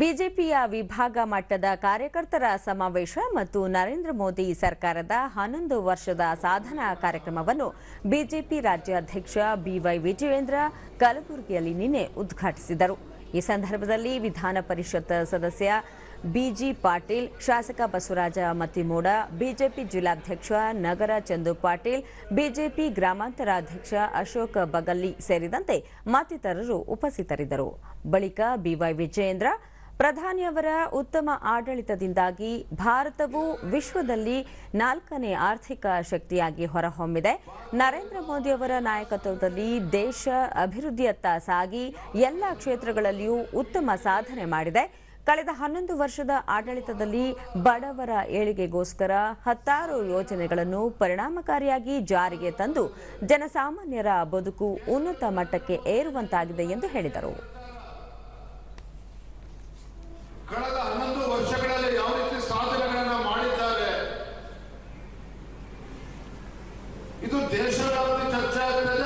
ಬಿಜೆಪಿಯ ವಿಭಾಗ ಮಟ್ಟದ ಕಾರ್ಯಕರ್ತರ ಸಮಾವೇಶ ಮತ್ತು ನರೇಂದ್ರ ಮೋದಿ ಸರ್ಕಾರದ ಹನ್ನೊಂದು ವರ್ಷದ ಸಾಧನಾ ಕಾರ್ಯಕ್ರಮವನ್ನು ಬಿಜೆಪಿ ರಾಜ್ಯಾಧ್ಯಕ್ಷ ಬಿವೈ ವಿಜಯೇಂದ್ರ ಕಲಬುರಗಿಯಲ್ಲಿ ನಿನ್ನೆ ಉದ್ಘಾಟಿಸಿದರು. ಈ ಸಂದರ್ಭದಲ್ಲಿ ವಿಧಾನ ಪರಿಷತ್ ಸದಸ್ಯ ಬಿಜಿ ಪಾಟೀಲ್, ಶಾಸಕ ಬಸವರಾಜ ಮತ್ತಿಮೂಡ, ಬಿಜೆಪಿ ಜಿಲ್ಲಾಧ್ಯಕ್ಷ ನಗರ ಚಂದು ಪಾಟೀಲ್, ಬಿಜೆಪಿ ಗ್ರಾಮಾಂತರ ಅಧ್ಯಕ್ಷ ಅಶೋಕ್ ಬಗಲ್ಲಿ ಸೇರಿದಂತೆ ಮತ್ತಿತರರು ಉಪಸ್ಥಿತರಿದ್ದರು. ಬಳಿಕ ಬಿವೈ ವಿಜಯೇಂದ್ರ ಪ್ರಧಾನಿಯವರ ಉತ್ತಮ ಆಡಳಿತದಿಂದಾಗಿ ಭಾರತವು ವಿಶ್ವದಲ್ಲಿ ನಾಲ್ಕನೇ ಆರ್ಥಿಕ ಶಕ್ತಿಯಾಗಿ ಹೊರಹೊಮ್ಮಿದೆ. ನರೇಂದ್ರ ಮೋದಿಯವರ ನಾಯಕತ್ವದಲ್ಲಿ ದೇಶ ಅಭಿವೃದ್ಧಿಯತ್ತ ಸಾಗಿ ಎಲ್ಲ ಕ್ಷೇತ್ರಗಳಲ್ಲಿಯೂ ಉತ್ತಮ ಸಾಧನೆ ಮಾಡಿದೆ. ಕಳೆದ ಹನ್ನೊಂದು ವರ್ಷದ ಆಡಳಿತದಲ್ಲಿ ಬಡವರ ಏಳಿಗೆಗೋಸ್ಕರ ಹತ್ತಾರು ಯೋಜನೆಗಳನ್ನು ಪರಿಣಾಮಕಾರಿಯಾಗಿ ಜಾರಿಗೆ ತಂದು ಜನಸಾಮಾನ್ಯರ ಬದುಕು ಉನ್ನತ ಮಟ್ಟಕ್ಕೆ ಏರುವಂತಾಗಿದೆ ಎಂದು ಹೇಳಿದರು. इतना देश चर्चा